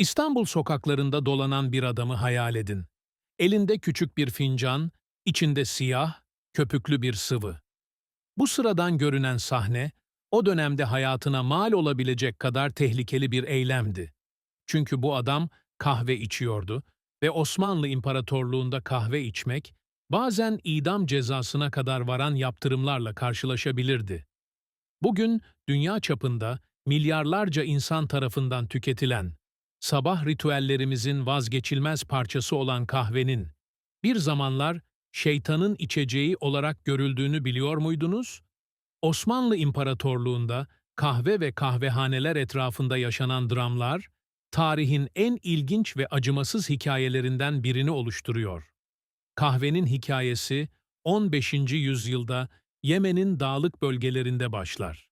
İstanbul sokaklarında dolanan bir adamı hayal edin. Elinde küçük bir fincan, içinde siyah, köpüklü bir sıvı. Bu sıradan görünen sahne, o dönemde hayatına mal olabilecek kadar tehlikeli bir eylemdi. Çünkü bu adam kahve içiyordu ve Osmanlı İmparatorluğunda kahve içmek, bazen idam cezasına kadar varan yaptırımlarla karşılaşabilirdi. Bugün dünya çapında milyarlarca insan tarafından tüketilen, sabah ritüellerimizin vazgeçilmez parçası olan kahvenin, bir zamanlar şeytanın içeceği olarak görüldüğünü biliyor muydunuz? Osmanlı İmparatorluğunda kahve ve kahvehaneler etrafında yaşanan dramlar, tarihin en ilginç ve acımasız hikayelerinden birini oluşturuyor. Kahvenin hikayesi 15. yüzyılda Yemen'in dağlık bölgelerinde başlar.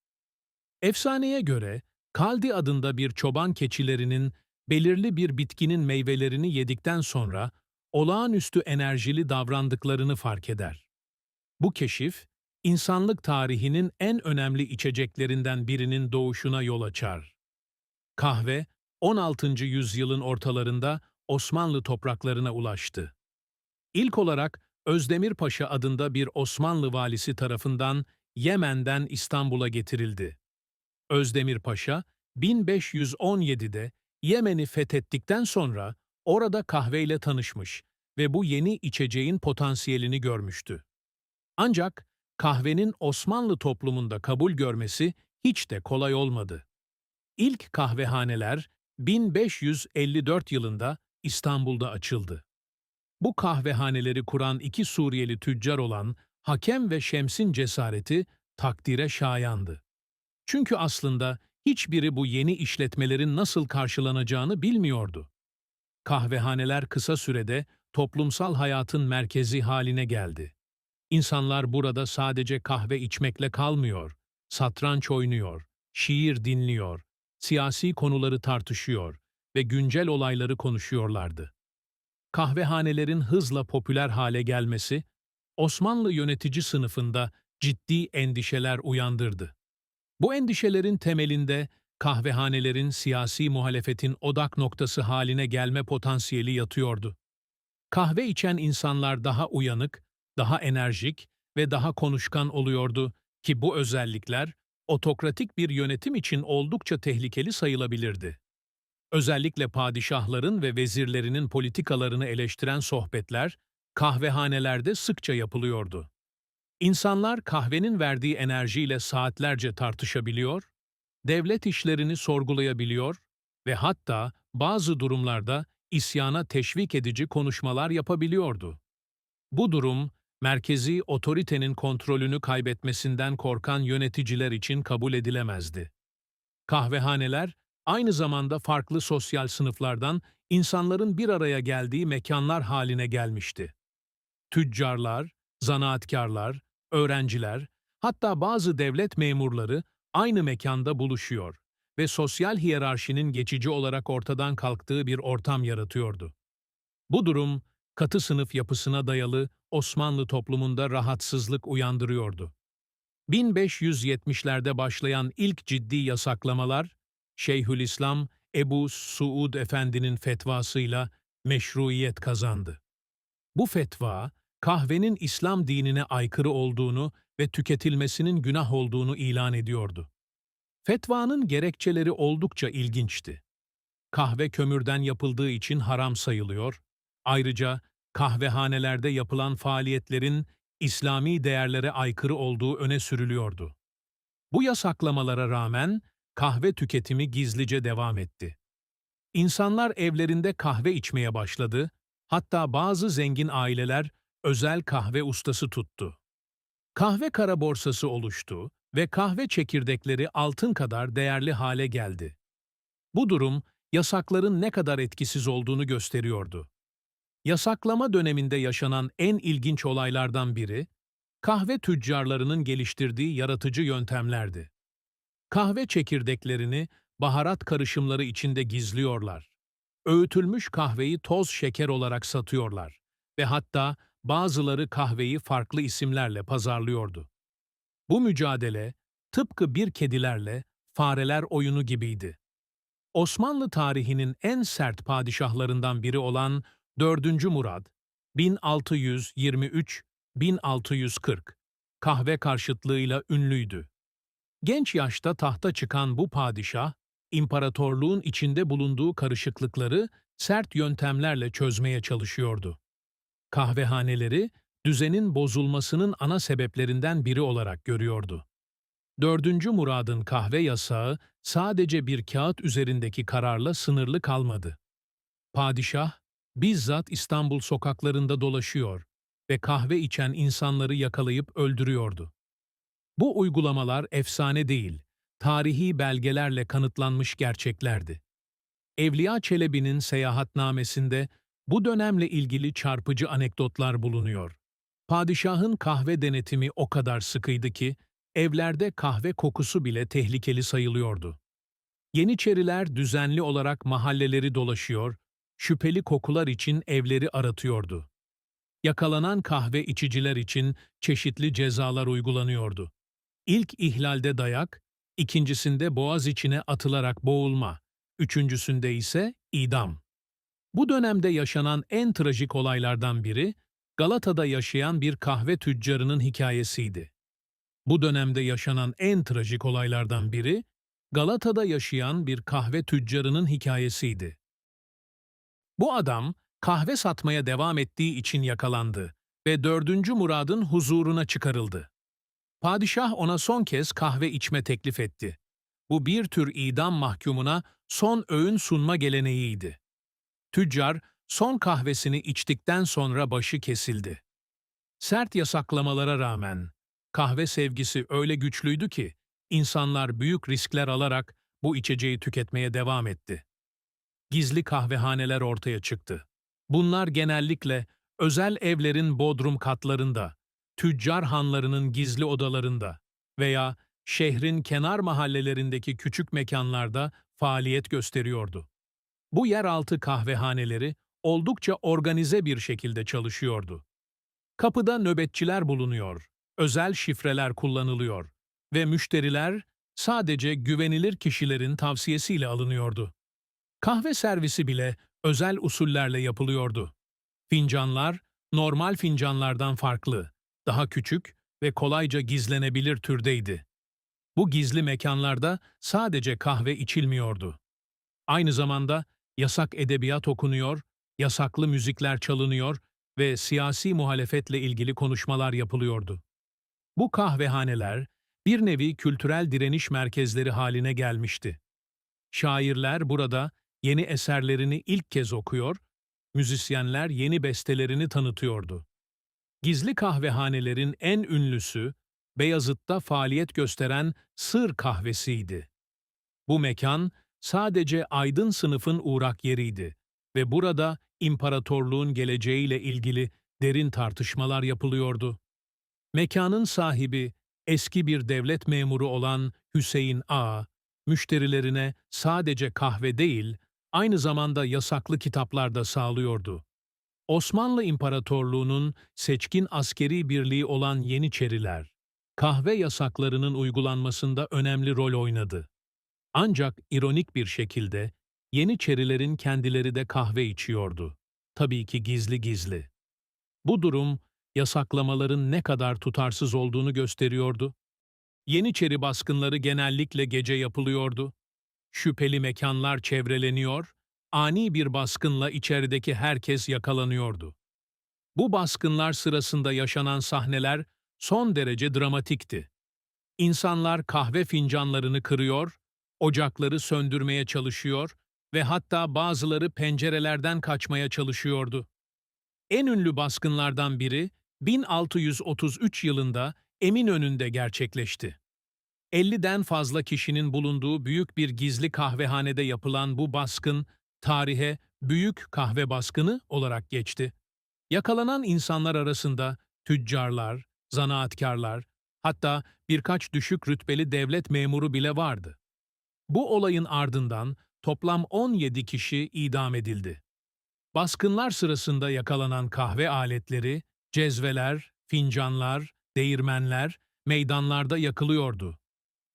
Efsaneye göre Kaldi adında bir çoban keçilerinin belirli bir bitkinin meyvelerini yedikten sonra olağanüstü enerjili davrandıklarını fark eder. Bu keşif, insanlık tarihinin en önemli içeceklerinden birinin doğuşuna yol açar. Kahve, 16. yüzyılın ortalarında Osmanlı topraklarına ulaştı. İlk olarak Özdemir Paşa adında bir Osmanlı valisi tarafından Yemen'den İstanbul'a getirildi. Özdemir Paşa, 1517'de Yemen'i fethettikten sonra orada kahveyle tanışmış ve bu yeni içeceğin potansiyelini görmüştü. Ancak kahvenin Osmanlı toplumunda kabul görmesi hiç de kolay olmadı. İlk kahvehaneler 1554 yılında İstanbul'da açıldı. Bu kahvehaneleri kuran iki Suriyeli tüccar olan Hakem ve Şems'in cesareti takdire şayandı. Çünkü aslında hiçbiri bu yeni işletmelerin nasıl karşılanacağını bilmiyordu. Kahvehaneler kısa sürede toplumsal hayatın merkezi haline geldi. İnsanlar burada sadece kahve içmekle kalmıyor, satranç oynuyor, şiir dinliyor, siyasi konuları tartışıyor ve güncel olayları konuşuyorlardı. Kahvehanelerin hızla popüler hale gelmesi, Osmanlı yönetici sınıfında ciddi endişeler uyandırdı. Bu endişelerin temelinde kahvehanelerin siyasi muhalefetin odak noktası haline gelme potansiyeli yatıyordu. Kahve içen insanlar daha uyanık, daha enerjik ve daha konuşkan oluyordu ki bu özellikler otokratik bir yönetim için oldukça tehlikeli sayılabilirdi. Özellikle padişahların ve vezirlerinin politikalarını eleştiren sohbetler kahvehanelerde sıkça yapılıyordu. İnsanlar kahvenin verdiği enerjiyle saatlerce tartışabiliyor, devlet işlerini sorgulayabiliyor ve hatta bazı durumlarda isyana teşvik edici konuşmalar yapabiliyordu. Bu durum, merkezi otoritenin kontrolünü kaybetmesinden korkan yöneticiler için kabul edilemezdi. Kahvehaneler, aynı zamanda farklı sosyal sınıflardan insanların bir araya geldiği mekanlar haline gelmişti. Tüccarlar, zanaatkarlar, öğrenciler, hatta bazı devlet memurları aynı mekanda buluşuyor ve sosyal hiyerarşinin geçici olarak ortadan kalktığı bir ortam yaratıyordu. Bu durum, katı sınıf yapısına dayalı Osmanlı toplumunda rahatsızlık uyandırıyordu. 1570'lerde başlayan ilk ciddi yasaklamalar, Şeyhülislam Ebu Suud Efendi'nin fetvasıyla meşruiyet kazandı. Bu fetva, kahvenin İslam dinine aykırı olduğunu ve tüketilmesinin günah olduğunu ilan ediyordu. Fetvanın gerekçeleri oldukça ilginçti. Kahve kömürden yapıldığı için haram sayılıyor, ayrıca kahvehanelerde yapılan faaliyetlerin İslami değerlere aykırı olduğu öne sürülüyordu. Bu yasaklamalara rağmen kahve tüketimi gizlice devam etti. İnsanlar evlerinde kahve içmeye başladı, hatta bazı zengin aileler özel kahve ustası tuttu. Kahve kara borsası oluştu ve kahve çekirdekleri altın kadar değerli hale geldi. Bu durum, yasakların ne kadar etkisiz olduğunu gösteriyordu. Yasaklama döneminde yaşanan en ilginç olaylardan biri, kahve tüccarlarının geliştirdiği yaratıcı yöntemlerdi. Kahve çekirdeklerini baharat karışımları içinde gizliyorlar. Öğütülmüş kahveyi toz şeker olarak satıyorlar ve hatta bazıları kahveyi farklı isimlerle pazarlıyordu. Bu mücadele tıpkı bir kedilerle fareler oyunu gibiydi. Osmanlı tarihinin en sert padişahlarından biri olan 4. Murad, 1623-1640, kahve karşıtlığıyla ünlüydü. Genç yaşta tahta çıkan bu padişah, imparatorluğun içinde bulunduğu karışıklıkları sert yöntemlerle çözmeye çalışıyordu. Kahvehaneleri, düzenin bozulmasının ana sebeplerinden biri olarak görüyordu. 4. Murad'ın kahve yasağı sadece bir kağıt üzerindeki kararla sınırlı kalmadı. Padişah, bizzat İstanbul sokaklarında dolaşıyor ve kahve içen insanları yakalayıp öldürüyordu. Bu uygulamalar efsane değil, tarihi belgelerle kanıtlanmış gerçeklerdi. Evliya Çelebi'nin seyahatnamesinde bu dönemle ilgili çarpıcı anekdotlar bulunuyor. Padişahın kahve denetimi o kadar sıkıydı ki, evlerde kahve kokusu bile tehlikeli sayılıyordu. Yeniçeriler düzenli olarak mahalleleri dolaşıyor, şüpheli kokular için evleri aratıyordu. Yakalanan kahve içiciler için çeşitli cezalar uygulanıyordu. İlk ihlalde dayak, ikincisinde boğaz içine atılarak boğulma, üçüncüsünde ise idam. Bu dönemde yaşanan en trajik olaylardan biri, Galata'da yaşayan bir kahve tüccarının hikayesiydi. Bu dönemde yaşanan en trajik olaylardan biri, Galata'da yaşayan bir kahve tüccarının hikayesiydi. Bu adam, kahve satmaya devam ettiği için yakalandı ve 4. Murad'ın huzuruna çıkarıldı. Padişah ona son kez kahve içme teklif etti. Bu bir tür idam mahkumuna son öğün sunma geleneğiydi. Tüccar, son kahvesini içtikten sonra başı kesildi. Sert yasaklamalara rağmen, kahve sevgisi öyle güçlüydü ki, insanlar büyük riskler alarak bu içeceği tüketmeye devam etti. Gizli kahvehaneler ortaya çıktı. Bunlar genellikle özel evlerin bodrum katlarında, tüccar hanlarının gizli odalarında veya şehrin kenar mahallelerindeki küçük mekanlarda faaliyet gösteriyordu. Bu yeraltı kahvehaneleri oldukça organize bir şekilde çalışıyordu. Kapıda nöbetçiler bulunuyor, özel şifreler kullanılıyor ve müşteriler sadece güvenilir kişilerin tavsiyesiyle alınıyordu. Kahve servisi bile özel usullerle yapılıyordu. Fincanlar, normal fincanlardan farklı, daha küçük ve kolayca gizlenebilir türdeydi. Bu gizli mekanlarda sadece kahve içilmiyordu. Aynı zamanda yasak edebiyat okunuyor, yasaklı müzikler çalınıyor ve siyasi muhalefetle ilgili konuşmalar yapılıyordu. Bu kahvehaneler bir nevi kültürel direniş merkezleri haline gelmişti. Şairler burada yeni eserlerini ilk kez okuyor, müzisyenler yeni bestelerini tanıtıyordu. Gizli kahvehanelerin en ünlüsü, Beyazıt'ta faaliyet gösteren Sır Kahvesi'ydi. Bu mekan sadece aydın sınıfın uğrak yeriydi ve burada imparatorluğun geleceğiyle ilgili derin tartışmalar yapılıyordu. Mekanın sahibi, eski bir devlet memuru olan Hüseyin A, müşterilerine sadece kahve değil, aynı zamanda yasaklı kitaplar da sağlıyordu. Osmanlı İmparatorluğu'nun seçkin askeri birliği olan Yeniçeriler, kahve yasaklarının uygulanmasında önemli rol oynadı. Ancak ironik bir şekilde Yeniçerilerin kendileri de kahve içiyordu. Tabii ki gizli gizli. Bu durum yasaklamaların ne kadar tutarsız olduğunu gösteriyordu. Yeniçeri baskınları genellikle gece yapılıyordu. Şüpheli mekanlar çevreleniyor, ani bir baskınla içerideki herkes yakalanıyordu. Bu baskınlar sırasında yaşanan sahneler son derece dramatikti. İnsanlar kahve fincanlarını kırıyor, ocakları söndürmeye çalışıyor ve hatta bazıları pencerelerden kaçmaya çalışıyordu. En ünlü baskınlardan biri 1633 yılında Eminönü'nde gerçekleşti. 50'den fazla kişinin bulunduğu büyük bir gizli kahvehanede yapılan bu baskın, tarihe Büyük Kahve Baskını olarak geçti. Yakalanan insanlar arasında tüccarlar, zanaatkarlar, hatta birkaç düşük rütbeli devlet memuru bile vardı. Bu olayın ardından toplam 17 kişi idam edildi. Baskınlar sırasında yakalanan kahve aletleri, cezveler, fincanlar, değirmenler meydanlarda yakılıyordu.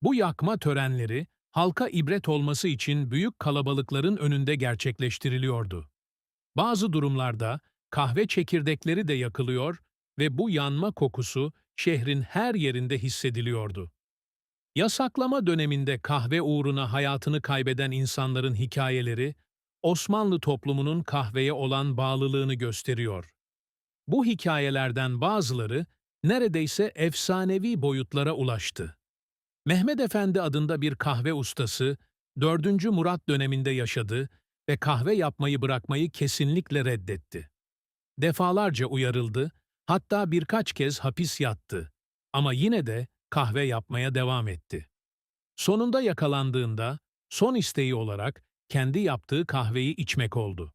Bu yakma törenleri halka ibret olması için büyük kalabalıkların önünde gerçekleştiriliyordu. Bazı durumlarda kahve çekirdekleri de yakılıyor ve bu yanma kokusu şehrin her yerinde hissediliyordu. Yasaklama döneminde kahve uğruna hayatını kaybeden insanların hikayeleri, Osmanlı toplumunun kahveye olan bağlılığını gösteriyor. Bu hikayelerden bazıları neredeyse efsanevi boyutlara ulaştı. Mehmet Efendi adında bir kahve ustası, 4. Murat döneminde yaşadı ve kahve yapmayı bırakmayı kesinlikle reddetti. Defalarca uyarıldı, hatta birkaç kez hapis yattı ama yine de kahve yapmaya devam etti. Sonunda yakalandığında son isteği olarak kendi yaptığı kahveyi içmek oldu.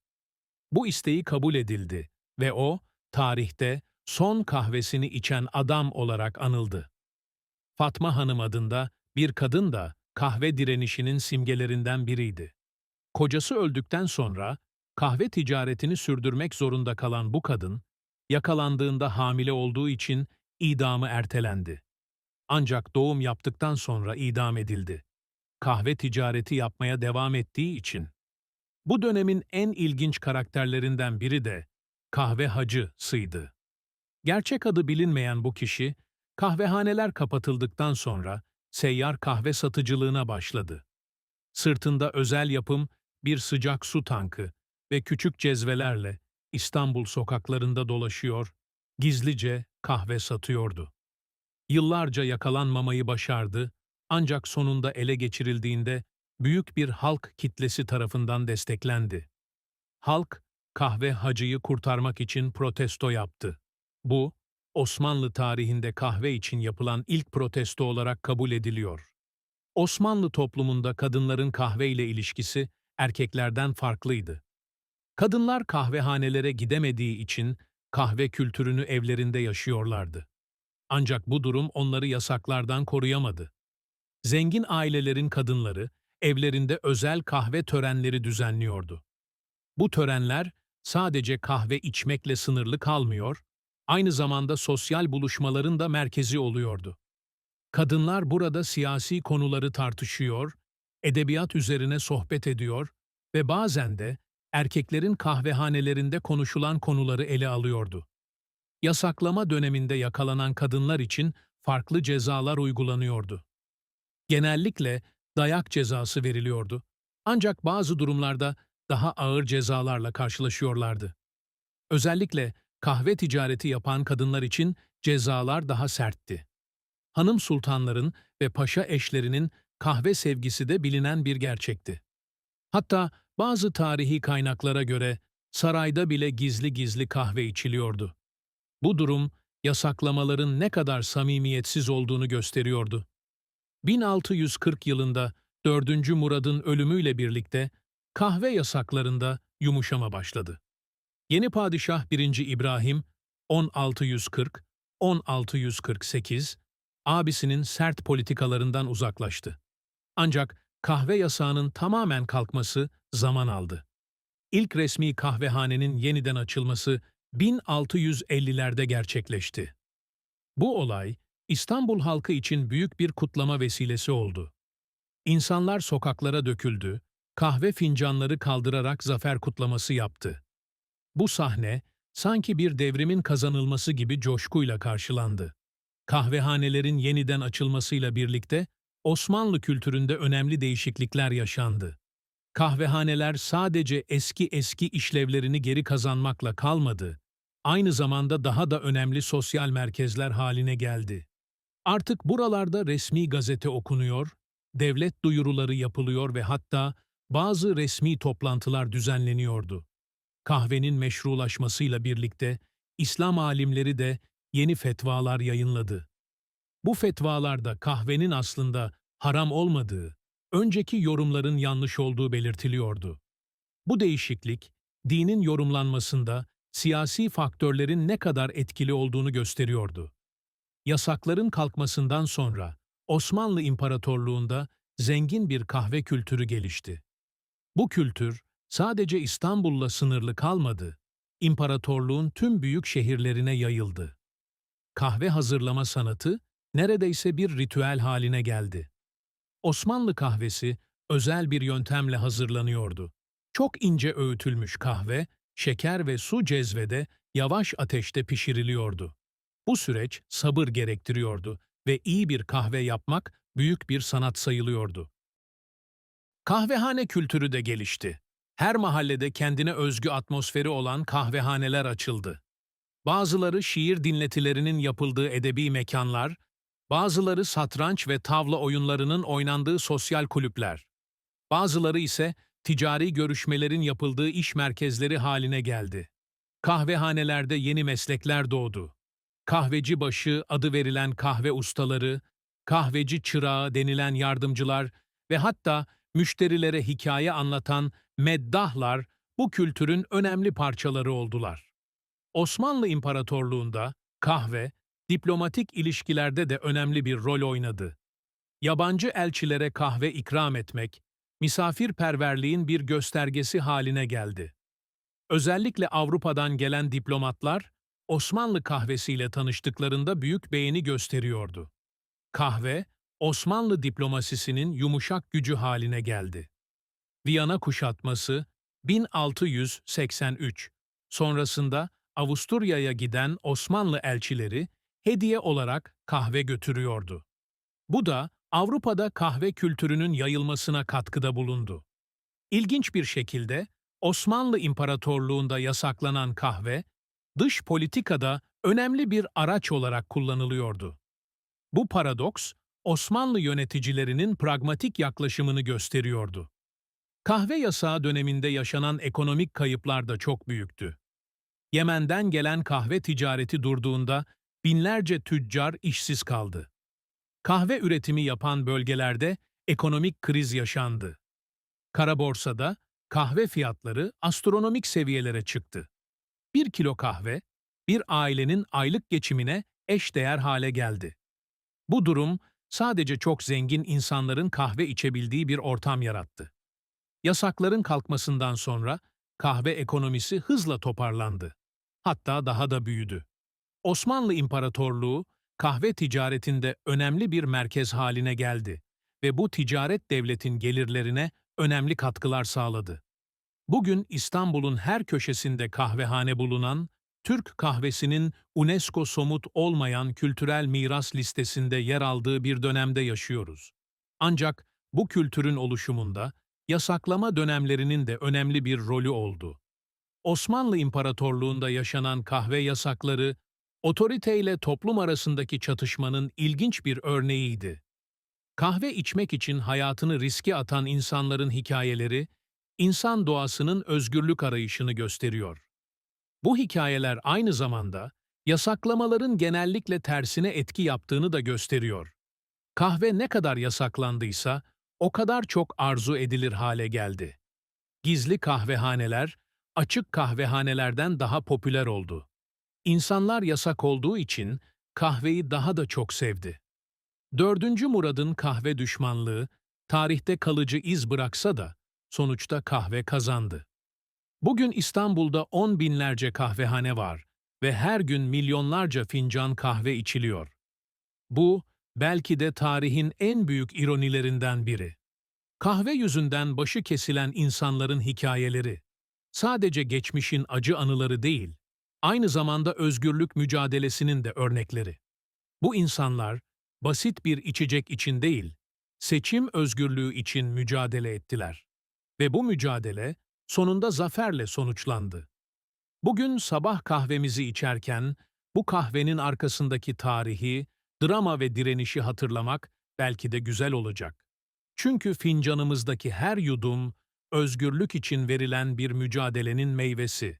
Bu isteği kabul edildi ve o tarihte son kahvesini içen adam olarak anıldı. Fatma Hanım adında bir kadın da kahve direnişinin simgelerinden biriydi. Kocası öldükten sonra kahve ticaretini sürdürmek zorunda kalan bu kadın, yakalandığında hamile olduğu için idamı ertelendi. Ancak doğum yaptıktan sonra idam edildi. Kahve ticareti yapmaya devam ettiği için. Bu dönemin en ilginç karakterlerinden biri de kahve hacısıydı. Gerçek adı bilinmeyen bu kişi, kahvehaneler kapatıldıktan sonra seyyar kahve satıcılığına başladı. Sırtında özel yapım bir sıcak su tankı ve küçük cezvelerle İstanbul sokaklarında dolaşıyor, gizlice kahve satıyordu. Yıllarca yakalanmamayı başardı ancak sonunda ele geçirildiğinde büyük bir halk kitlesi tarafından desteklendi. Halk, kahve hacıyı kurtarmak için protesto yaptı. Bu, Osmanlı tarihinde kahve için yapılan ilk protesto olarak kabul ediliyor. Osmanlı toplumunda kadınların kahve ile ilişkisi erkeklerden farklıydı. Kadınlar kahvehanelere gidemediği için kahve kültürünü evlerinde yaşıyorlardı. Ancak bu durum onları yasaklardan koruyamadı. Zengin ailelerin kadınları evlerinde özel kahve törenleri düzenliyordu. Bu törenler sadece kahve içmekle sınırlı kalmıyor, aynı zamanda sosyal buluşmaların da merkezi oluyordu. Kadınlar burada siyasi konuları tartışıyor, edebiyat üzerine sohbet ediyor ve bazen de erkeklerin kahvehanelerinde konuşulan konuları ele alıyordu. Yasaklama döneminde yakalanan kadınlar için farklı cezalar uygulanıyordu. Genellikle dayak cezası veriliyordu. Ancak bazı durumlarda daha ağır cezalarla karşılaşıyorlardı. Özellikle kahve ticareti yapan kadınlar için cezalar daha sertti. Hanım sultanların ve paşa eşlerinin kahve sevgisi de bilinen bir gerçekti. Hatta bazı tarihi kaynaklara göre sarayda bile gizli gizli kahve içiliyordu. Bu durum yasaklamaların ne kadar samimiyetsiz olduğunu gösteriyordu. 1640 yılında 4. Murad'ın ölümüyle birlikte kahve yasaklarında yumuşama başladı. Yeni padişah 1. İbrahim 1640-1648 abisinin sert politikalarından uzaklaştı. Ancak kahve yasağının tamamen kalkması zaman aldı. İlk resmi kahvehanenin yeniden açılması 1650'lerde gerçekleşti. Bu olay İstanbul halkı için büyük bir kutlama vesilesi oldu. İnsanlar sokaklara döküldü, kahve fincanları kaldırarak zafer kutlaması yaptı. Bu sahne sanki bir devrimin kazanılması gibi coşkuyla karşılandı. Kahvehanelerin yeniden açılmasıyla birlikte Osmanlı kültüründe önemli değişiklikler yaşandı. Kahvehaneler sadece eski eski işlevlerini geri kazanmakla kalmadı, aynı zamanda daha da önemli sosyal merkezler haline geldi. Artık buralarda resmi gazete okunuyor, devlet duyuruları yapılıyor ve hatta bazı resmi toplantılar düzenleniyordu. Kahvenin meşrulaşmasıyla birlikte İslam alimleri de yeni fetvalar yayınladı. Bu fetvalarda kahvenin aslında haram olmadığı, önceki yorumların yanlış olduğu belirtiliyordu. Bu değişiklik, dinin yorumlanmasında siyasi faktörlerin ne kadar etkili olduğunu gösteriyordu. Yasakların kalkmasından sonra Osmanlı İmparatorluğu'nda zengin bir kahve kültürü gelişti. Bu kültür sadece İstanbul'la sınırlı kalmadı, imparatorluğun tüm büyük şehirlerine yayıldı. Kahve hazırlama sanatı neredeyse bir ritüel haline geldi. Osmanlı kahvesi özel bir yöntemle hazırlanıyordu. Çok ince öğütülmüş kahve, şeker ve su cezvede yavaş ateşte pişiriliyordu. Bu süreç sabır gerektiriyordu ve iyi bir kahve yapmak büyük bir sanat sayılıyordu. Kahvehane kültürü de gelişti. Her mahallede kendine özgü atmosferi olan kahvehaneler açıldı. Bazıları şiir dinletilerinin yapıldığı edebi mekanlar, bazıları satranç ve tavla oyunlarının oynandığı sosyal kulüpler, bazıları ise ticari görüşmelerin yapıldığı iş merkezleri haline geldi. Kahvehanelerde yeni meslekler doğdu. Kahveci başı adı verilen kahve ustaları, kahveci çırağı denilen yardımcılar ve hatta müşterilere hikaye anlatan meddahlar bu kültürün önemli parçaları oldular. Osmanlı İmparatorluğunda kahve, diplomatik ilişkilerde de önemli bir rol oynadı. Yabancı elçilere kahve ikram etmek, misafirperverliğin bir göstergesi haline geldi. Özellikle Avrupa'dan gelen diplomatlar, Osmanlı kahvesiyle tanıştıklarında büyük beğeni gösteriyordu. Kahve, Osmanlı diplomasisinin yumuşak gücü haline geldi. Viyana kuşatması 1683 sonrasında Avusturya'ya giden Osmanlı elçileri hediye olarak kahve götürüyordu. Bu da Avrupa'da kahve kültürünün yayılmasına katkıda bulundu. İlginç bir şekilde Osmanlı İmparatorluğunda yasaklanan kahve, dış politikada önemli bir araç olarak kullanılıyordu. Bu paradoks, Osmanlı yöneticilerinin pragmatik yaklaşımını gösteriyordu. Kahve yasağı döneminde yaşanan ekonomik kayıplar da çok büyüktü. Yemen'den gelen kahve ticareti durduğunda binlerce tüccar işsiz kaldı. Kahve üretimi yapan bölgelerde ekonomik kriz yaşandı. Kara borsada kahve fiyatları astronomik seviyelere çıktı. Bir kilo kahve, bir ailenin aylık geçimine eşdeğer hale geldi. Bu durum sadece çok zengin insanların kahve içebildiği bir ortam yarattı. Yasakların kalkmasından sonra kahve ekonomisi hızla toparlandı. Hatta daha da büyüdü. Osmanlı İmparatorluğu kahve ticaretinde önemli bir merkez haline geldi ve bu ticaret devletin gelirlerine önemli katkılar sağladı. Bugün İstanbul'un her köşesinde kahvehane bulunan, Türk kahvesinin UNESCO somut olmayan kültürel miras listesinde yer aldığı bir dönemde yaşıyoruz. Ancak bu kültürün oluşumunda yasaklama dönemlerinin de önemli bir rolü oldu. Osmanlı İmparatorluğunda yaşanan kahve yasakları, otoriteyle toplum arasındaki çatışmanın ilginç bir örneğiydi. Kahve içmek için hayatını riske atan insanların hikayeleri, insan doğasının özgürlük arayışını gösteriyor. Bu hikayeler aynı zamanda yasaklamaların genellikle tersine etki yaptığını da gösteriyor. Kahve ne kadar yasaklandıysa o kadar çok arzu edilir hale geldi. Gizli kahvehaneler, açık kahvehanelerden daha popüler oldu. İnsanlar yasak olduğu için kahveyi daha da çok sevdi. Dördüncü Murad'ın kahve düşmanlığı, tarihte kalıcı iz bıraksa da, sonuçta kahve kazandı. Bugün İstanbul'da on binlerce kahvehane var ve her gün milyonlarca fincan kahve içiliyor. Bu, belki de tarihin en büyük ironilerinden biri. Kahve yüzünden başı kesilen insanların hikayeleri, sadece geçmişin acı anıları değil, aynı zamanda özgürlük mücadelesinin de örnekleri. Bu insanlar, basit bir içecek için değil, seçim özgürlüğü için mücadele ettiler. Ve bu mücadele sonunda zaferle sonuçlandı. Bugün sabah kahvemizi içerken bu kahvenin arkasındaki tarihi, drama ve direnişi hatırlamak belki de güzel olacak. Çünkü fincanımızdaki her yudum özgürlük için verilen bir mücadelenin meyvesi.